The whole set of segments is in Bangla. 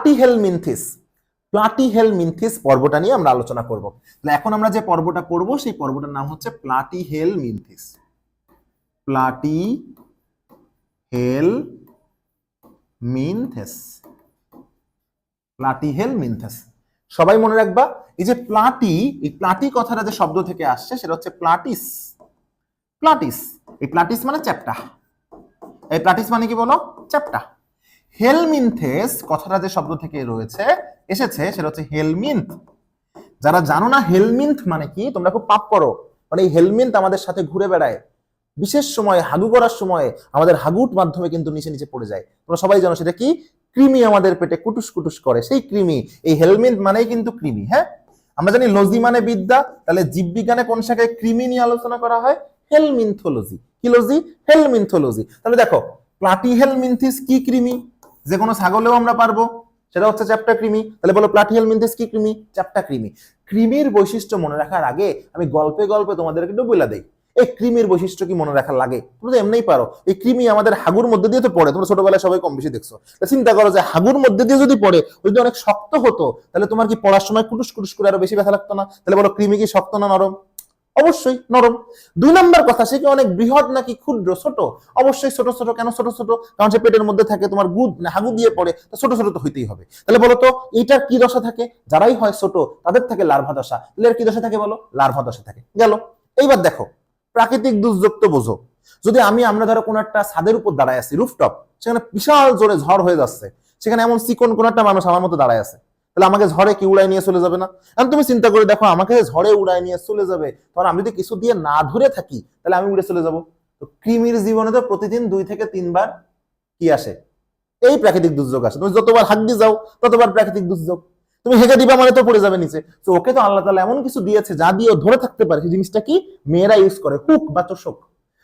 প্লাটিহেলমিনথিস প্লাটিহেলমিনথিস পর্বটা নিয়ে আমরা আলোচনা করব। তাহলে এখন আমরা যে পর্বটা পড়ব সেই পর্বটার নাম হচ্ছে প্লাটিহেলমিনথিস প্লাটি হেল মিনথেস প্লাটিহেল মিনথেস সবাই মনে রাখবা, এই যে প্লাটি, এই প্লাটি কথাটা যে শব্দ থেকে আসছে, সেটা হচ্ছে প্লাটিস। প্লাটিস। এই প্লাটিস মানে চ্যাপ্টা। এই প্লাটিস মানে কি বলো? চ্যাপ্টা। হেলমিনথেস, কথাটা যে শব্দ থেকে রয়েছে, এসেছে, সেটা হচ্ছে হেলমিন্থ। যারা জানো না, হেলমিন্থ মানে কি? তোমরা খুব পাপ করো। মানে এই হেলমিন্থ আমাদের সাথে ঘুরে বেড়ায়। বিশেষ সময়ে, হাগু করার সময় আমাদের হাগুট মাধ্যমে কিন্তু নিচে নিচে পড়ে যায়। তোমরা সবাই জানো সেটা কি? কৃমি আমাদের পেটে কুটুস কুটুস করে। সেই কৃমি, এই হেলমিন্থ মানেই কিন্তু কৃমি হ্যাঁ? আমরা জানি লজি মানে বিদ্যা, তাহলে জীববিজ্ঞানে কোন শাখায় কৃমি নিয়ে আলোচনা করা হয়? হেলমিন্থোলজি। কি লজি? হেলমিনথোলজি। তাহলে দেখো, প্লাটিহেলমিনথিস কি কৃমি? যে কোনো ছাগলেও আমরা পারব। সেটা হচ্ছে চ্যাপ্টা কৃমি। তাহলে বলো প্লাটিয়াল প্লাটিহেলমিনথিস কি কৃমি? চ্যাপ্টা কৃমি। কৃমির বৈশিষ্ট্য মনে রাখার আগে আমি গল্পে গল্পে তোমাদেরকে একটু বলে দেই। এই কৃমির বৈশিষ্ট্য কি মনে রাখার লাগে? তুমি তো এমনিই পারো। এই কৃমি আমাদের হাগুর মধ্যে দিয়ে তো পড়ে। তোমরা ছোটবেলায় সবাই কম বেশি দেখছ। চিন্তা করো যে হাগুর মধ্যে দিয়ে যদি পড়ে যদি অনেক শক্ত হতো, তাহলে তোমার কি পড়ার সময় কুটুস কুটুস করে আরও বেশি ব্যথা লাগতো না? তাহলে বলো, কৃমি কি শক্ত না নরম? অবশ্যই নরম। দুই নম্বর কথা, সে কি অনেক বৃহৎ নাকি ক্ষুদ্র? ছোট। অবশ্যই ছোট ছোট। কেন ছোট ছোট? কারণ সে পেটের মধ্যে থাকে, তোমার গুদ হাগু দিয়ে পড়ে ছোট ছোট তো হইতেই হবে। তাহলে বলো তো, এইটার কি দশা থাকে? যারাই হয় ছোট, তাদের থাকে লার্ভা দশা। তাহলে এর কি দশা থাকে বলো? লার্ভা দশা থাকে। গেল। এইবার দেখো, প্রাকৃতিক দুর্যোগ তো বোঝো। যদি আমি, আমরা ধরো কোনো একটা ছাদের উপর দাঁড়ায় আছি রুফটপ সেখানে বিশাল জোরে ঝড় হয়ে যাচ্ছে। সেখানে এমন চিকন কোন একটা মানুষ আমার মতো দাঁড়ায় আছে। তাহলে আমাকে ঝড়ে কি উড়াই নিয়ে চলে যাবে না? এখন তুমি চিন্তা করে দেখো, আমাকে ঝড়ে উড়াই নিয়ে চলে যাবে তখন আমি যদি কিছু দিয়ে না ধরে থাকি, তাহলে আমি উড়ে চলে যাব। তো কৃমির জীবনে তো প্রতিদিন দুই থেকে তিনবার কি আসে? এই প্রাকৃতিক দুর্যোগ আসে। তুমি যতবার দিয়ে যাও, ততবার প্রাকৃতিক দুর্যোগ। তুমি হেঁকে দিবা মানে তো পড়ে যাবে নিচে। তো ওকে তো আল্লাহ তালা এমন কিছু দিয়েছে যা দিয়ে ধরে থাকতে পারে। সেই জিনিসটা কি? মেয়েরা ইউজ করে, হুক বা তোষক।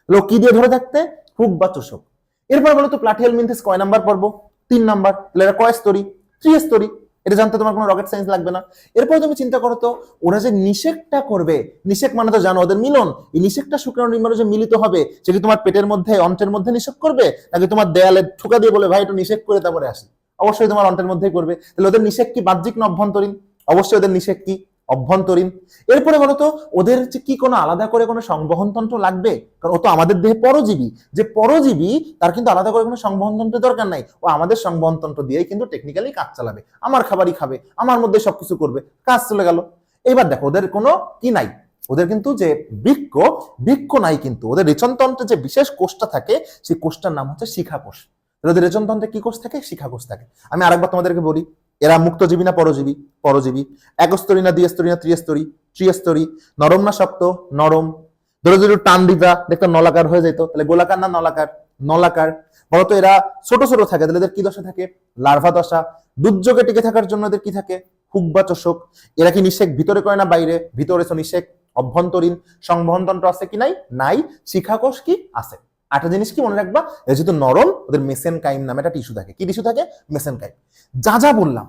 লোক কি দিয়ে ধরে থাকতে? হুক বা তোষক। এরপর বলো তো প্লাটিয়াল মিনথেস কয় নাম্বার পর্ব? তিন নাম্বার। তাহলে কয় স্তরি থ্রি স্তরি এটা জানতে তোমার কোনো রকেট সায়েন্স লাগবে না। এরপর তুমি চিন্তা করো তো, ওরা যে নিষেকটা করবে, নিষেক মানে তো জানো, ওদের মিলন। এই নিষেকটা শুক্রাণু নির্মাণ যে মিলিত হবে, সে কি তোমার পেটের মধ্যে অন্ত্রের মধ্যে নিষেক করবে? নাকি তোমার দেয়ালে ঠোকা দিয়ে বলে, ভাই, একটু নিষেক করে তারপরে আসি অবশ্যই তোমার অন্ত্রের মধ্যেই করবে। তাহলে ওদের নিষেক কি বাহ্যিক না অভ্যন্তরীণ? অবশ্যই ওদের নিষেক কি? অভ্যন্তরীণ। এরপরে বলতো ওদের কি কোনো আলাদা করে কোনো সংবহন তন্ত্র লাগবে? কারণ ও তো আমাদের দেহে পরজীবী। যে পরজীবী, তার কিন্তু আলাদা করে কোনো সংবহন তন্ত্রের দরকার নাই। ও আমাদের সংবহন তন্ত্র দিয়েই কিন্তু টেকনিক্যালি কাজ চালাবে। আমার খাবারই খাবে, আমার মধ্যে সবকিছু করবে, কাজ চলে গেল। এবার দেখো, ওদের কোনো কি নাই? ওদের কিন্তু যে বৃক্ষ বৃক্ষ নাই কিন্তু। ওদের রেচনতন্ত্রে যে বিশেষ কোষটা থাকে, সেই কোষটার নাম হচ্ছে শিখা কোষ ওদের রেচনতন্ত্রে কি কোষ থাকে? শিখা কোষ থাকে। আমি আরেকবার তোমাদেরকে বলি এরা মুক্তজীবী না পরজীবী? পরজীবী। একস্তরী না দ্বিস্তরী না ত্রিস্তরী? ত্রিস্তরী। নরম না শক্ত? নরম। ধরো যদি টান দিতা দেখতো নলাকার হয়ে যেত তাহলে গোলাকার না নলাকার? নলাকার। বলতো এরা ছোট ছোট থাকে, তাহলে এদের কি দশা থাকে? লার্ভা দশা। দুর্যোগে টিকে থাকার জন্য এদের কি থাকে? হুক বা চোষক। এরা কি নিষেক? ভিতরে করে না বাইরে? ভিতরে নিষেক। অভ্যন্তরীণ সংবহনতন্ত্র আছে কি নাই? নাই। শিখাকোষ কি আছে? একটা জিনিস কি মনে রাখবা? যেহেতু নরম, ওদের মেসেন কাইম নামে একটা টিস্যু থাকে। কি টিস্যু থাকে? মেসেন কাইম যা যা বললাম,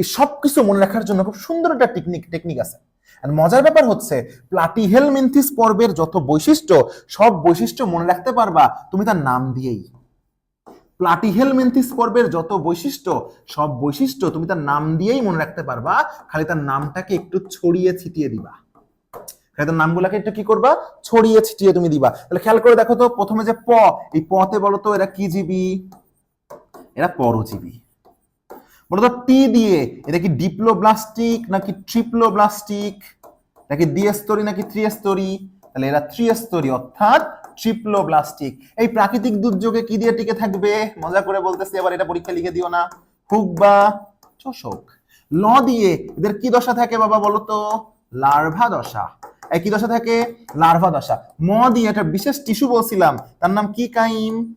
এই সব কিছু মনে রাখার জন্য খুব সুন্দর একটা টেকনিক টেকনিক আছে। মজার ব্যাপার হচ্ছে প্লাটিহেল মিন্থিস পর্বের যত বৈশিষ্ট্য, সব বৈশিষ্ট্য মনে রাখতে পারবা, তুমি তার নাম দিয়েই। প্লাটিহেল মেন্থিস পর্বের যত বৈশিষ্ট্য, সব বৈশিষ্ট্য তুমি তার নাম দিয়েই মনে রাখতে পারবা, খালি তার নামটাকে একটু ছড়িয়ে ছিটিয়ে দিবা। খালি তার নামগুলাকে একটু কি করবা? ছড়িয়ে ছিটিয়ে তুমি দিবা। তাহলে খেয়াল করে দেখো তো, প্রথমে যে প, এই পতে বলো তো, এরা কি জীবী? এরা পরজীবী। বলতো টি দিয়ে, এটা কি ডিপ্লোব্লাস্টিক নাকি ট্রিপ্লোব্লাস্টিক? নাকি দ্বিস্তরী নাকি ত্রিস্তরী? তাহলে এরা ত্রিস্তরী, অর্থাৎ ট্রিপ্লোব্লাস্টিক। এই প্রাকৃতিক দুর্যোগে কি দিয়ে টিকে থাকবে? মজা করে বলতেছি, এবার এটা পরীক্ষা লিখে দিও না। হুক বা চোষক। ল দিয়ে, এদের কি দশা থাকে বাবা বলো তো? লার্ভা দশা। কি দশা থাকে, লার্ভা দশা। ম দিয়ে একটা বিশেষ টিস্যু বলছিলাম, তার নাম কি কাইম?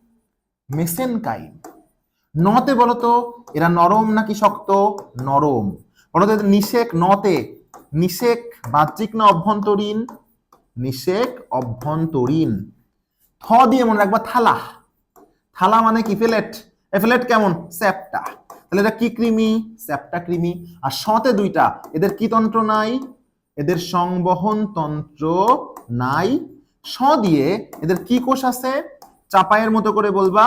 মেসেন কাইম নতে বলতো, এরা নরম নাকি শক্ত? নরম। বলতো নিষেক নতে, নিষেক বাহ্যিক না অভ্যন্তরীণ? নিষেক অভ্যন্তরীণ। থ দিয়ে মনে রাখবা থালা। থালা মানে কি? ফেলেট। ফেলেট কেমন? স্যাপটা। তাহলে এটা কি কৃমি? স্যাপটা কৃমি। আর সতে দুইটা। এদের কি তন্ত্র নাই? এদের সংবহন তন্ত্র নাই। স দিয়ে এদের কি কোষ আছে? চাপায়ের মতো করে বলবা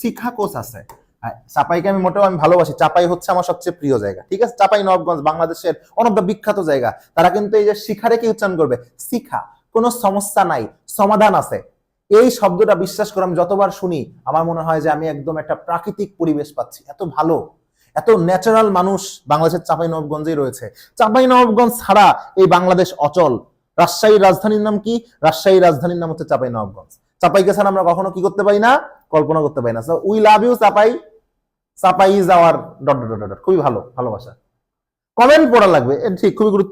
শিখা কোষ আছে। চাপাইকে আমি মোটেও আমি ভালোবাসি। চাপাই হচ্ছে আমার সবচেয়ে প্রিয় জায়গা। ঠিক আছে? চাপাই নবাবগঞ্জ বাংলাদেশের ওয়ান অফ বিখ্যাত জায়গা। তারা কিন্তু এই যে শিখারে কি উচ্চারণ করবে? শিখা। কোনো সমস্যা নাই। সমাধান আছে। এই শব্দটা বিশ্বাস করে আমি যতবার শুনি, আমার মনে হয় যে আমি একদম একটা প্রাকৃতিক পরিবেশ পাচ্ছি। এত ভালো। এত ন্যাচারাল মানুষ বাংলাদেশের চাপাই নবাবগঞ্জেই রয়েছে। চাপাই নবাবগঞ্জ ছাড়া এই বাংলাদেশ অচল। রাজশাহীর রাজধানীর নাম কি? রাজশাহীর রাজধানীর নাম হচ্ছে চাপাই নবাবগঞ্জ চাপাইকে ছাড়া আমরা কখনো কি করতে পারি না? কল্পনা করতে পারি না। We love you Chapai. Chapai is our dot dot dot খুবই ভালো, ভালোবাসা। কমেন্ট পড়া লাগবে। ঠিক, খুবই গুরুত্ব